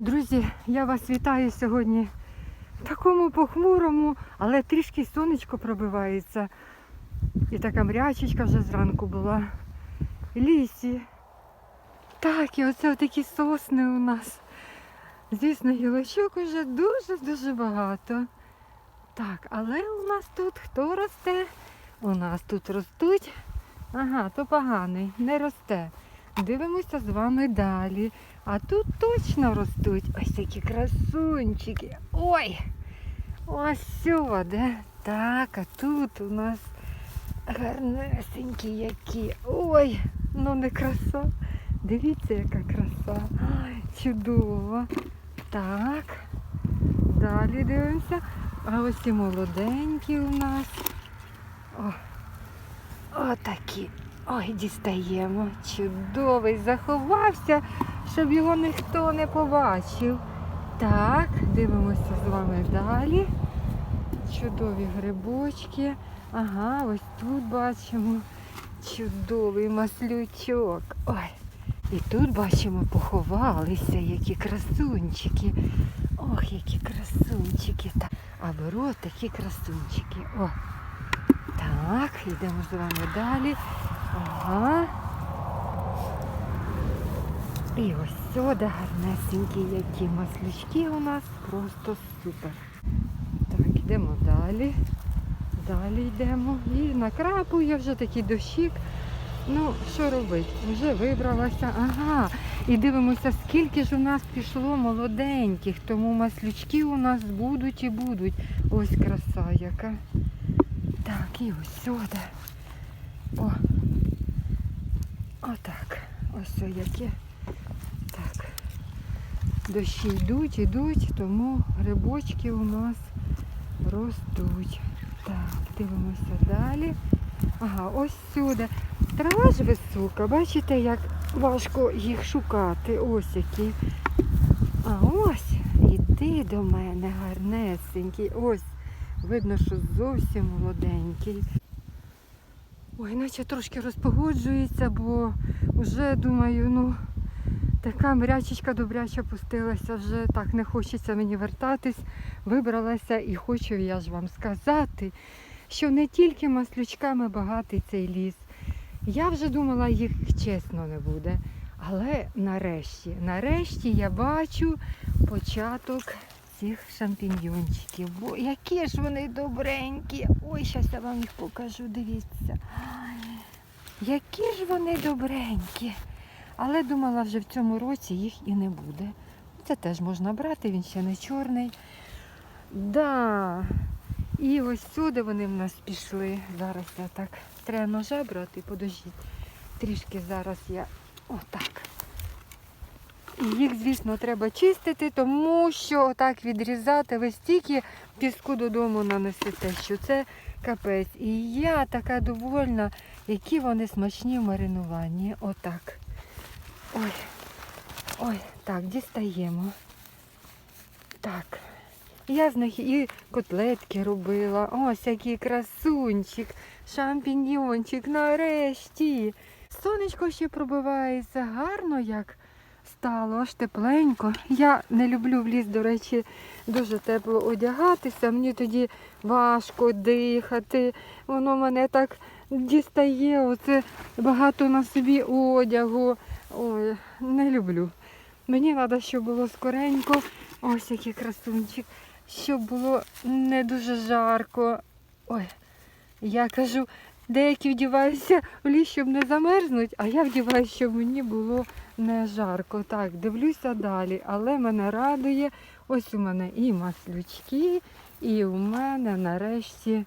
Друзі, я вас вітаю сьогодні в такому похмурому, але трішки сонечко пробивається. І така мрячечка вже зранку була. Лісі. Так, і оце такі сосни у нас. Звісно, гілочок уже дуже-дуже багато. Так, але у нас тут хто росте? У нас тут ростуть. Ага, то поганий, не росте. Дивимося з вами далі. А тут точно ростуть ось такі красунчики. Ой! Ось сюди. Так, а тут у нас гарнесенькі які. Ой, ну не краса. Дивіться, яка краса. Ай, чудово. Так. Далі дивимося. А ось і молоденькі у нас. О, отакі. Ой, дістаємо. Чудовий заховався, щоб його ніхто не побачив. Так, дивимося з вами далі. Чудові грибочки. Ага, ось тут бачимо чудовий маслючок. Ой. І тут бачимо, поховалися, які красунчики. Ох, які красунчики. А беру такі красунчики. О. Так, йдемо з вами далі. Ага. І ось сюди гарнесенькі, які маслючки у нас просто супер. Так, йдемо далі. Далі йдемо. І накрапує вже такий дощик. Ну, що робити? Вже вибралася. Ага. І дивимося, скільки ж у нас пішло молоденьких, тому маслючки у нас будуть і будуть. Ось краса яка. Так, і ось сюди. О. Отак. Ось яке. Дощі йдуть, йдуть, тому грибочки у нас ростуть. Так, дивимося далі. Ага, ось сюди. Трава ж висока, бачите, як важко їх шукати. Ось які. А ось, іди до мене, гарнесенький. Ось, видно, що зовсім молоденький. Ой, наче трошки розпогоджується, бо вже думаю, ну така мрячечка добряча пустилася, вже так не хочеться мені вертатись. Вибралася і хочу я ж вам сказати, що не тільки маслючками багатий цей ліс. Я вже думала, їх чесно не буде. Але нарешті, нарешті я бачу початок цих шампіньйончиків. Бо які ж вони добренькі. Ой, зараз я вам їх покажу, дивіться. Ай, які ж вони добренькі. Але думала, вже в цьому році їх і не буде. Це теж можна брати, він ще не чорний. Да. І ось сюди вони в нас пішли. Зараз я так треба ножа брати, подождіть. Трішки зараз я отак. І їх, звісно, треба чистити, тому що отак відрізати ви стільки піску додому нанесете, що це капець. І я така довольна, які вони смачні в маринуванні. Отак. Ой, ой, так, дістаємо. Так. Я з них і котлетки робила. Ось який красунчик, шампіньйончик, нарешті. Сонечко ще пробивається, гарно як стало, аж тепленько. Я не люблю в ліс, до речі, дуже тепло одягатися. Мені тоді важко дихати. Воно мене так дістає. Оце багато на собі одягу. Ой, не люблю. Мені треба, щоб було скоренько. Ось який красунчик. Щоб було не дуже жарко. Ой, я кажу, деякі вдіваються в ліс, щоб не замерзнуть, а я вдіваюся, щоб мені було не жарко. Так, дивлюся далі. Але мене радує. Ось у мене і маслючки, і у мене нарешті.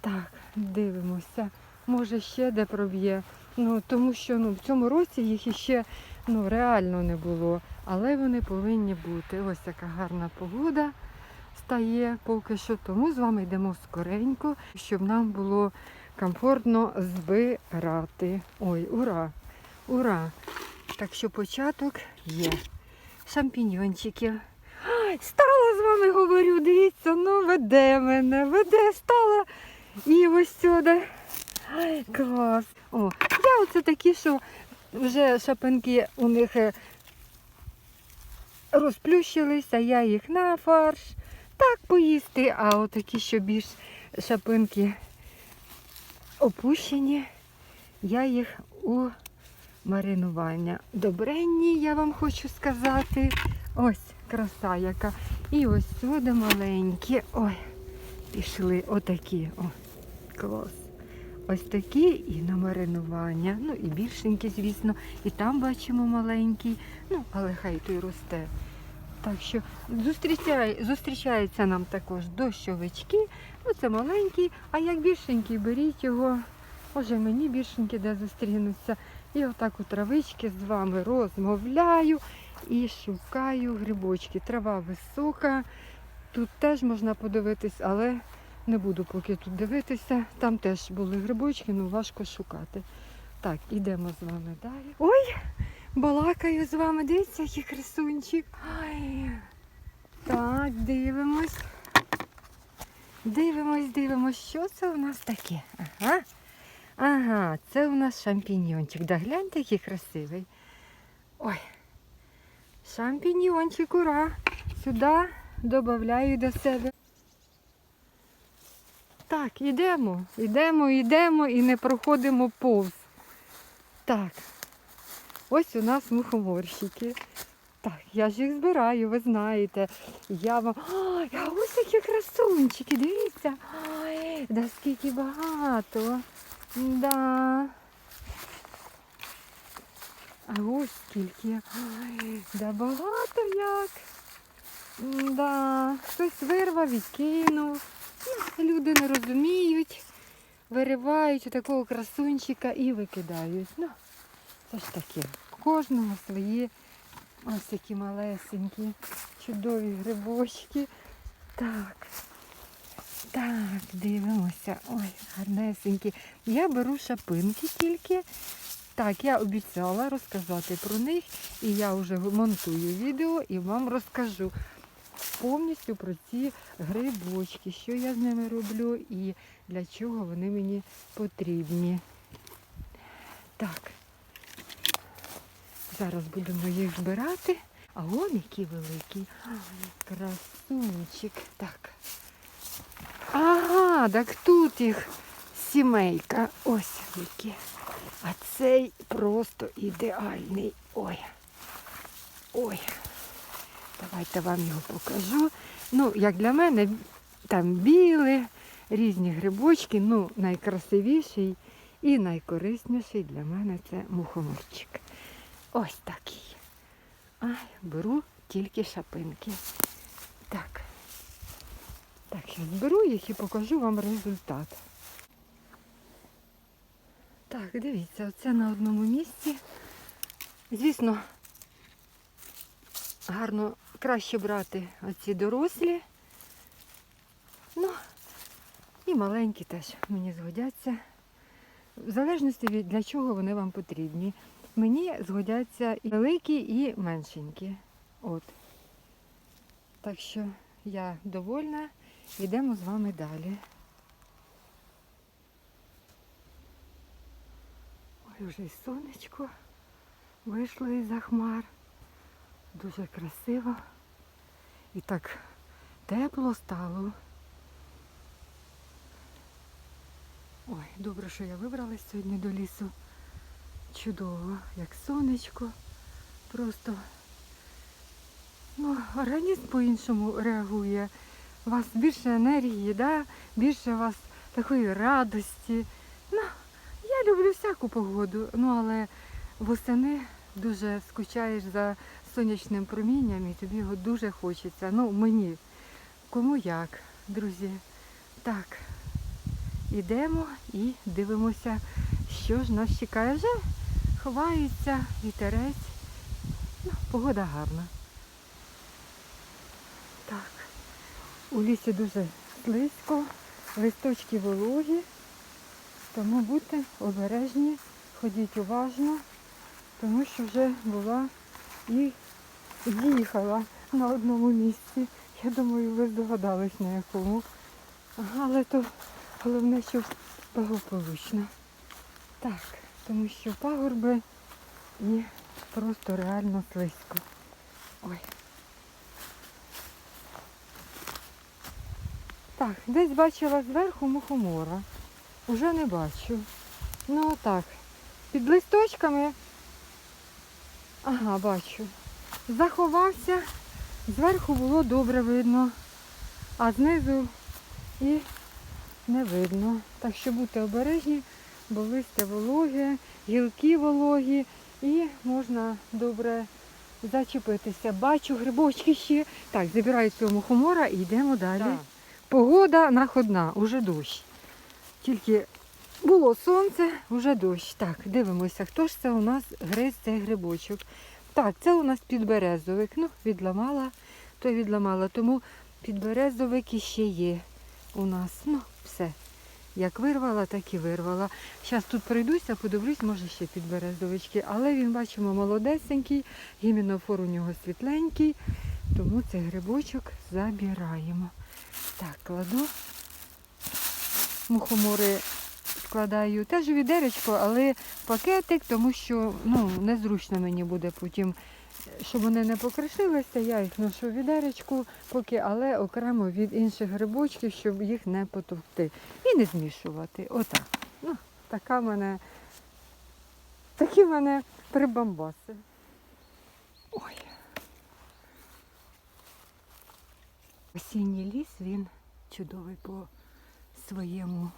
Так, дивимося. Може ще де проб'є. Ну, тому що ну, в цьому році їх іще ну, реально не було. Але вони повинні бути. Ось яка гарна погода стає поки що. Тому з вами йдемо скоренько, щоб нам було комфортно збирати. Ой, ура! Ура! Так що початок є. Шампіньйончики. Ай, Стала з вами говорю, дивіться, ну веде мене, веде, стала. І ось сюди. Клас. О, оце такі, що вже шапинки у них е, розплющилися, я їх на фарш. Так поїсти, а отакі, що більш шапинки опущені, я їх у маринування. Добренні, я вам хочу сказати. Ось краса яка. І ось сюди маленькі. Ой, пішли отакі. О, клас. Ось такі і на маринування. Ну і більшенькі, звісно. І там бачимо маленький. Ну, але хай той росте. Так що зустрічає, зустрічаються нам також дощовички. Ну, це маленький, а як більшенький, беріть його. Може мені більшенькі де зустрінуться. І отак у травички з вами розмовляю і шукаю грибочки. Трава висока. Тут теж можна подивитись, але не буду поки тут дивитися. Там теж були грибочки, ну важко шукати. Так, ідемо з вами далі. Ой, балакаю з вами. Дивіться, який красунчик. Ай. Так, дивимось. Дивимось, дивимось, що це у нас таке. Ага. Ага, це у нас шампіньйончик. Да гляньте, який красивий. Ой. Шампіньйончик, ура. Сюди додаю до себе. Так, ідемо, ідемо, ідемо і не проходимо повз. Так. Ось у нас мухоморщики. Так, я ж їх збираю, ви знаєте. Я вам. А ось які красунчики, дивіться. Ой, да скільки багато. Да. А ось скільки. Ой, да багато як. Да. Хтось вирвав і кинув. Люди не розуміють, виривають такого красунчика і викидають. Ну, це ж таке. У Кожного свої ось такі малесенькі, чудові грибочки. Так. Так, дивимося. Ой, гарнесенькі. Я беру шапинки тільки. Так, я обіцяла розказати про них, і я вже монтую відео і вам розкажу повністю про ці грибочки, що я з ними роблю і для чого вони мені потрібні. Так, зараз будемо їх збирати. А вон який великий. Красунчик. Так. Ага, так тут їх сімейка. Ось які. А цей просто ідеальний. Ой. Ой. Давайте вам його покажу. Ну, як для мене, там білі, різні грибочки, ну, найкрасивіший і найкорисніший для мене це мухоморчик. Ось такий. Ай, беру тільки шапинки. Так. Так, я зберу їх і покажу вам результат. Так, дивіться, оце на одному місці. Звісно, гарно краще брати оці дорослі. Ну, і маленькі теж мені згодяться. В залежності від для чого вони вам потрібні. Мені згодяться і великі, і меншенькі. От. Так що я довольна. Йдемо з вами далі. Ой, вже й сонечко вийшло із-за хмар. Дуже красиво. І так тепло стало. Ой, добре, що я вибралась сьогодні до лісу. Чудово, як сонечко. Просто ну, організм по-іншому реагує. У вас більше енергії, да? більше у вас такої радості. Ну, я люблю всяку погоду, ну але восени дуже скучаєш за сонячним промінням і тобі його дуже хочеться. Ну, мені. Кому як, друзі. Так, ідемо і дивимося, що ж нас чекає. Вже ховається вітерець. Ну, погода гарна. Так. У лісі дуже слизько, листочки вологі, тому будьте обережні, ходіть уважно, тому що вже була і З'їхала на одному місці. Я думаю, ви здогадались на якому. Але то головне, що благополучно. Так, тому що пагорби і просто реально слизько. Ой. Так, десь бачила зверху мухомора. Уже не бачу. Ну отак. під листочками. Ага, бачу. Заховався. Зверху було добре видно, а знизу і не видно. Так що будьте обережні, бо листя вологе, гілки вологі і можна добре зачепитися. Бачу грибочки ще. Так, забираю цього мухомора і йдемо далі. Погода находна, уже дощ. Тільки було сонце, вже дощ. Так, дивимося, хто ж це у нас гриз цей грибочок. Так, це у нас підберезовик. Ну, відламала, то відламала. Тому підберезовик іще є у нас. Ну, все. Як вирвала, так і вирвала. Зараз тут пройдуся, подивлюсь, може ще підберезовички. Але він, бачимо, молодесенький, гімінофор у нього світленький, тому цей грибочок забираємо. Так, кладу. Мухомори складаю теж відеречко, але пакетик, тому що ну, незручно мені буде потім, щоб вони не покришилися, я їх ношу в відеречку поки, але окремо від інших грибочків, щоб їх не потовкти. І не змішувати. Отак. Ну, така мене, такі мене прибамбаси. Ой. Осінній ліс, він чудовий по своєму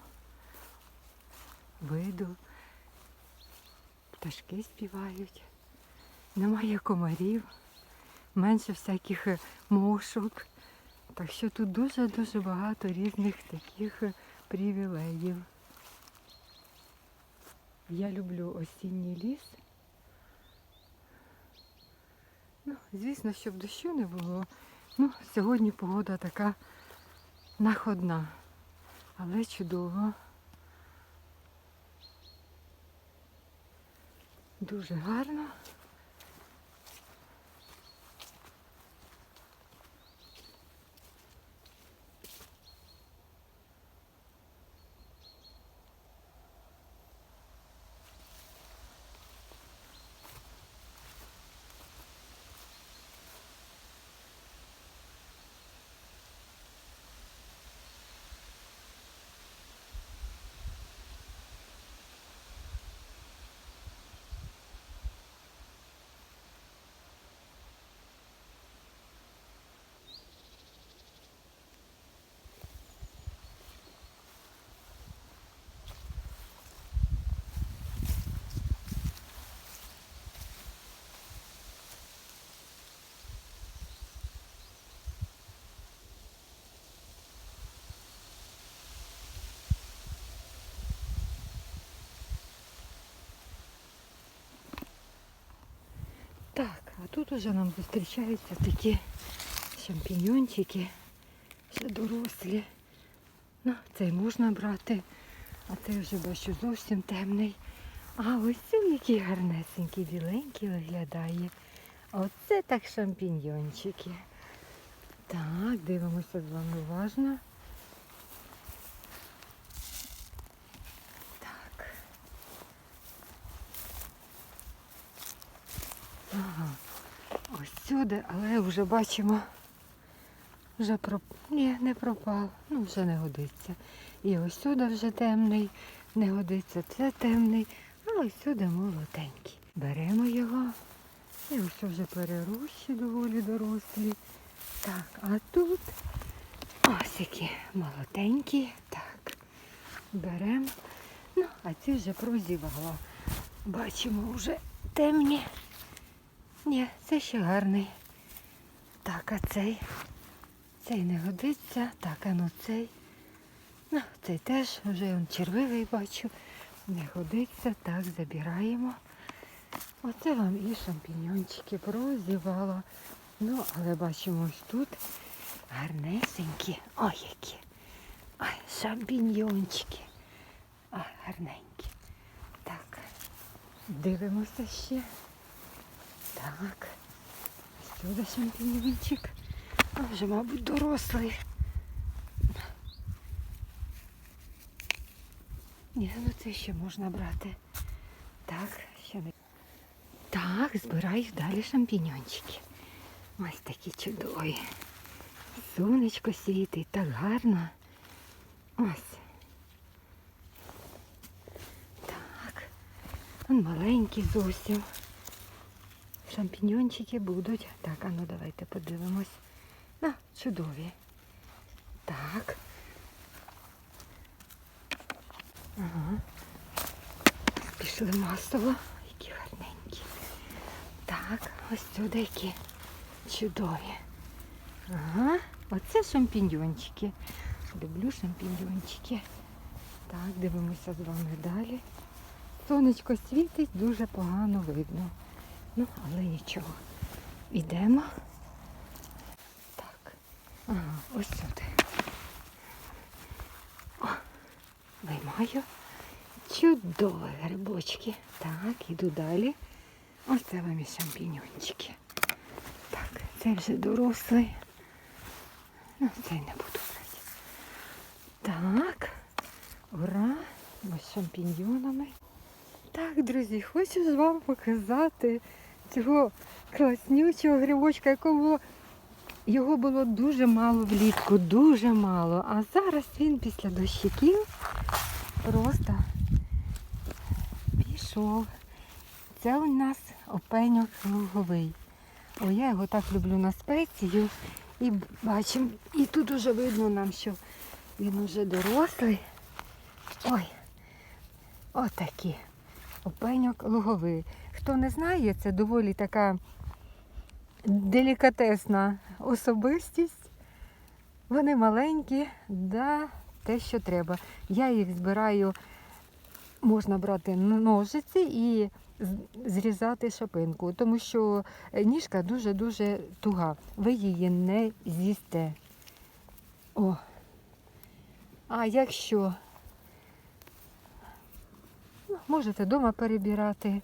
виду. Пташки співають, немає комарів, менше всяких е, мошок. Так що тут дуже-дуже багато різних таких е, привілеїв. Я люблю осінній ліс. Ну, звісно, щоб дощу не було. Ну, сьогодні погода така находна, але чудово. Дуже гарно. Так, а тут уже нам зустрічаються такі шампіньончики, ще дорослі. Ну, цей можна брати, а цей вже бачу зовсім темний. А ось цей який гарнесенький, біленький виглядає. Оце так шампіньйончики. Так, дивимося з вами уважно. Так. Ага. Сюди, але вже бачимо, вже проп... Ні, не пропав, ну вже не годиться. І ось сюди вже темний, не годиться, це темний, а ось сюди молоденький. Беремо його. І ось вже перерощі доволі дорослі. Так, а тут ось які молоденькі. Так, беремо. Ну, а ці вже прозівала. Бачимо вже темні. Ні, це ще гарний. Так, а цей? Цей не годиться. Так, а ну цей. Ну, цей теж вже он червивий бачу. Не годиться. Так, забираємо. Оце вам і шампіньончики прозівала. Ну, але бачимо ось тут гарнесенькі. Ой, які. Ой, шампіньончики. Ой, гарненькі. Так, дивимося ще. Так. Сюди шампіньончик. А вже, мабуть, дорослий. Ні, ну це ще можна брати. Так, ще не. Так, збираю далі шампіньончики. Ось такі чудові. Сонечко світить, так гарно. Ось. Так. Он маленький зовсім. Шампіньончики будуть. Так, а ну давайте подивимось. На, чудові. Так. Ага. Пішли масово. Які гарненькі. Так, ось сюди які чудові. Ага, оце шампіньончики. Люблю шампіньончики. Так, дивимося з вами далі. Сонечко світить, дуже погано видно. Ну, але нічого. Ідемо. Так. Ага, ось сюди. О, виймаю. Чудові грибочки. Так, іду далі. Ось це вам шампіньончики. Так, це вже дорослий. Ну, цей не буду брати. Так. Ура! Ось з шампіньйонами. Так, друзі, хочу ж вам показати цього класнючого грибочка, якого його було дуже мало влітку, дуже мало. А зараз він після дощиків просто пішов. Це у нас опеньок луговий. О, я його так люблю на спецію. І бачимо, і тут уже видно нам, що він уже дорослий. Ой, отакі. Опеньок луговий. Хто не знає, це доволі така делікатесна особистість. Вони маленькі, да, те, що треба. Я їх збираю, можна брати ножиці і зрізати шапинку, тому що ніжка дуже-дуже туга. Ви її не з'їсте. О. А якщо можете вдома перебирати,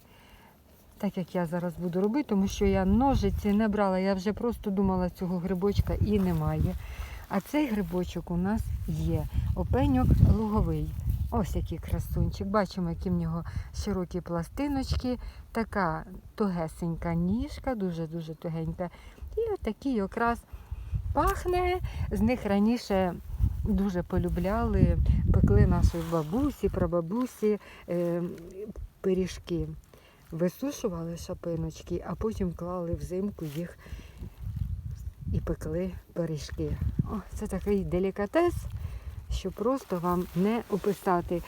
так як я зараз буду робити, тому що я ножиці не брала, я вже просто думала цього грибочка і немає. А цей грибочок у нас є. Опеньок луговий. Ось який красунчик. Бачимо, які в нього широкі пластиночки, така тугесенька ніжка, дуже-дуже тугенька. І отакий якраз пахне. З них раніше дуже полюбляли, пекли наші бабусі, прабабусі е, пиріжки. Висушували шапиночки, а потім клали взимку їх і пекли пиріжки. О, це такий делікатес, що просто вам не описати.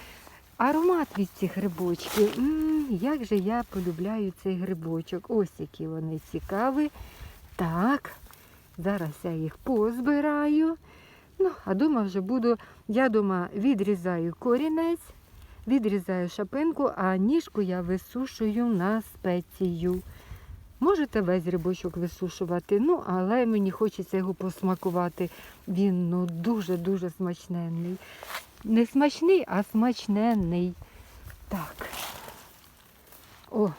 Аромат від цих грибочків. М, як же я полюбляю цей грибочок. Ось які вони цікаві. Так, зараз я їх позбираю. Ну, а дома вже буду. Я дома відрізаю корінець, відрізаю шапинку, а ніжку я висушую на спецію. Можете весь грибочок висушувати, ну, але мені хочеться його посмакувати. Він ну, дуже-дуже смачненний. Не смачний, а смачненний. Так. О,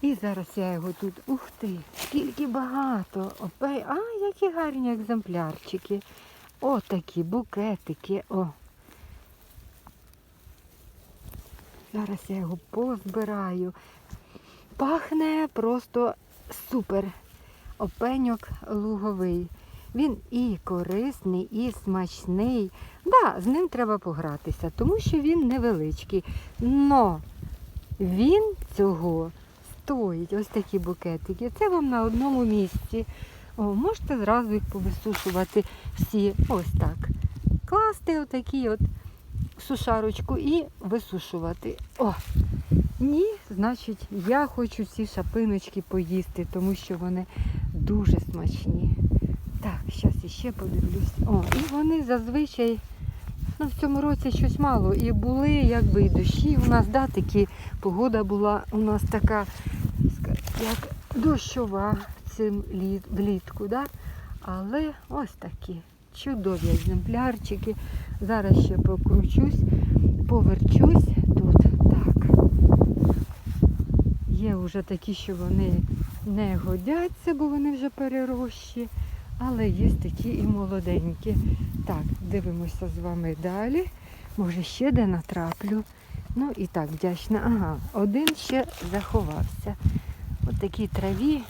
і зараз я його тут. Ух ти, скільки багато. Опей. А, які гарні екземплярчики. О, такі букетики. О. Зараз я його позбираю. Пахне просто супер. Опеньок луговий. Він і корисний, і смачний. Да, з ним треба погратися, тому що він невеличкий. Но він цього стоїть. Ось такі букетики. Це вам на одному місці. О, можете зразу їх повисушувати всі. Ось так. Класти отакі от сушарочку і висушувати. О! Ні, значить, я хочу ці шапиночки поїсти, тому що вони дуже смачні. Так, зараз іще подивлюсь. О, і вони зазвичай ну, в цьому році щось мало. І були якби і дощі у нас, да, такі погода була у нас така, як дощова цим влітку. Да? Але ось такі чудові екземплярчики. Зараз ще покручусь, поверчусь тут. Так. Є вже такі, що вони не годяться, бо вони вже перерощі. Але є такі і молоденькі. Так, дивимося з вами далі. Може ще де натраплю. Ну і так, вдячна. Ага, один ще заховався. От такій траві.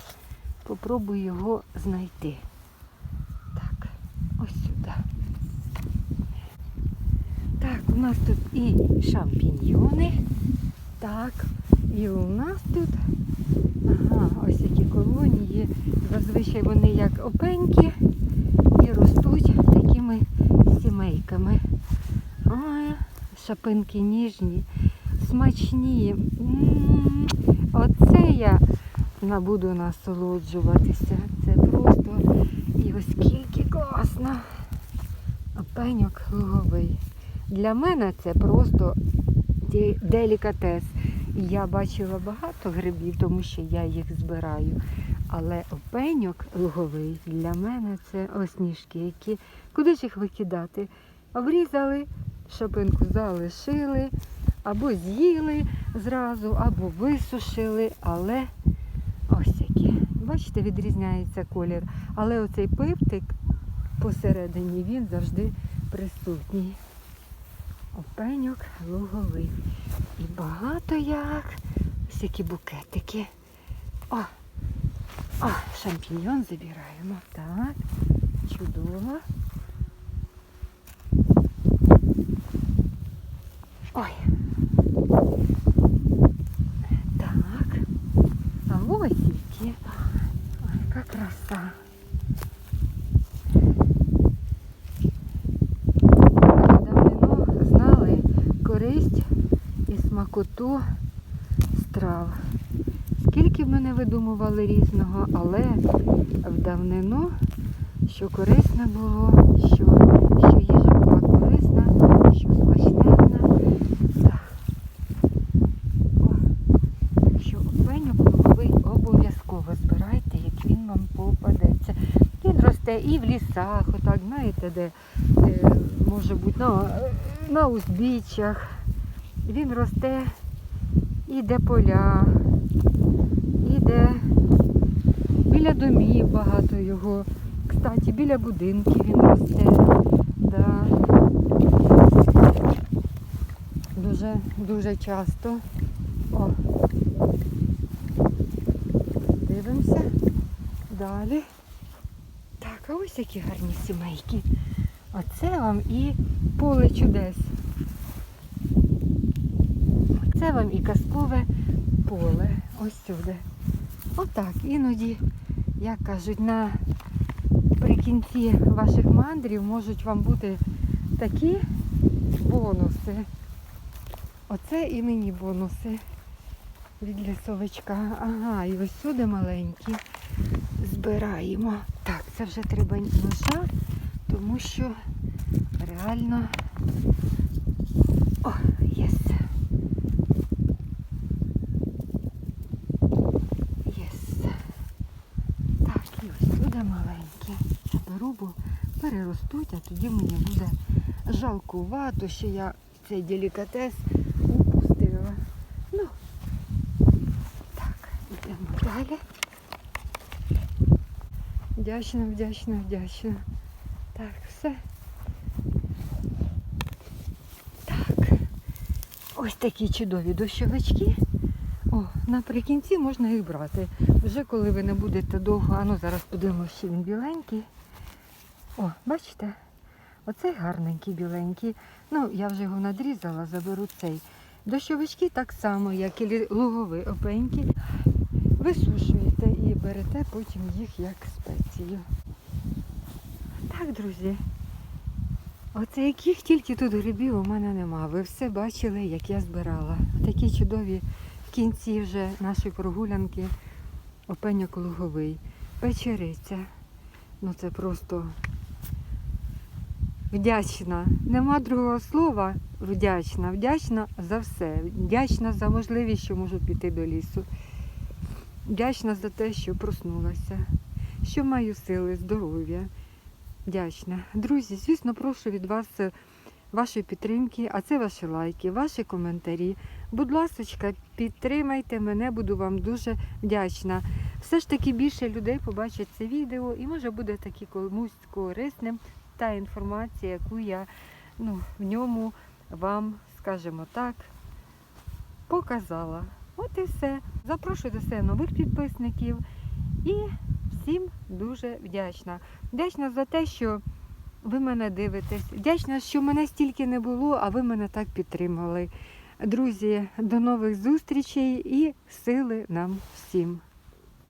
Попробую його знайти. Так, ось сюди. Так, у нас тут і шампіньйони. Так. І у нас тут ага, ось які колонії. Зазвичай вони як опеньки і ростуть такими сімейками. Ой, шапинки ніжні, смачні. М, Оце я набуду насолоджуватися. Це просто і ось скільки класно. Опеньок луговий. Для мене це просто делікатес. Я бачила багато грибів, тому що я їх збираю. Але опеньок луговий для мене це осніжки, які куди ж їх викидати? Обрізали, шапинку залишили, або з'їли зразу, або висушили, але ось які. Бачите, відрізняється колір. Але оцей пиптик посередині він завжди присутній. Опеньок луговий. І багато як. Ось які букетики. О! О, шампіньйон забираємо. Так. Чудово. Ой. Так. А ось які. Ой, яка краса. Ми давно знали користь і смакоту страв. Скільки б ми не видумували різного, але в давнину, що корисне було, що, що їжа була корисна, що смачненна. Так. О, що опеньок луговий обов'язково збирайте, як він вам попадеться. Він росте і в лісах, отак, знаєте, де е, може бути на, на узбіччях. Він росте і де поля, і де біля домів багато його. Кстати, біля будинків він росте. Да. Дуже, дуже часто. О. Дивимося. Далі. Так, а ось які гарні сімейки. Оце вам і поле чудес. Це вам і казкове поле. Ось сюди. Отак. Іноді, як кажуть, на прикінці ваших мандрів можуть вам бути такі бонуси. Оце і мені бонуси від лісовичка. Ага, і ось сюди маленькі збираємо. Так, це вже треба ножа, тому що реально. О, єс. Єс. Так, і ось сюди маленькі. Заберу, бо переростуть, а тоді мені буде жалкувато, що я цей делікатес упустила. Ну, так, йдемо далі. Вдячна, вдячна, вдячна. Так, все. Так. Ось такі чудові дощовички. О, наприкінці можна їх брати. Вже коли ви не будете довго, а ну зараз подивимося, що він біленький. О, бачите? Оцей гарненький біленький. Ну, я вже його надрізала, заберу цей. Дощовички так само, як і лугові опеньки. Висушуєте і берете потім їх як спецію. Так, друзі. Оце яких тільки тут грибів у мене нема. Ви все бачили, як я збирала. Такі чудові в кінці вже нашої прогулянки опеньок луговий. Печериця. Ну це просто вдячна. Нема другого слова. Вдячна. Вдячна за все. Вдячна за можливість, що можу піти до лісу. Вдячна за те, що проснулася, що маю сили, здоров'я. Вдячна. Друзі, звісно, прошу від вас е, вашої підтримки, а це ваші лайки, ваші коментарі. Будь ласка, підтримайте мене, буду вам дуже вдячна. Все ж таки більше людей побачать це відео і може буде таки комусь корисним та інформація, яку я ну, в ньому вам, скажімо так, показала. От і все. Запрошую до себе нових підписників і всім дуже вдячна. Вдячна за те, що ви мене дивитесь. Вдячна, що мене стільки не було, а ви мене так підтримали. Друзі, до нових зустрічей і сили нам всім.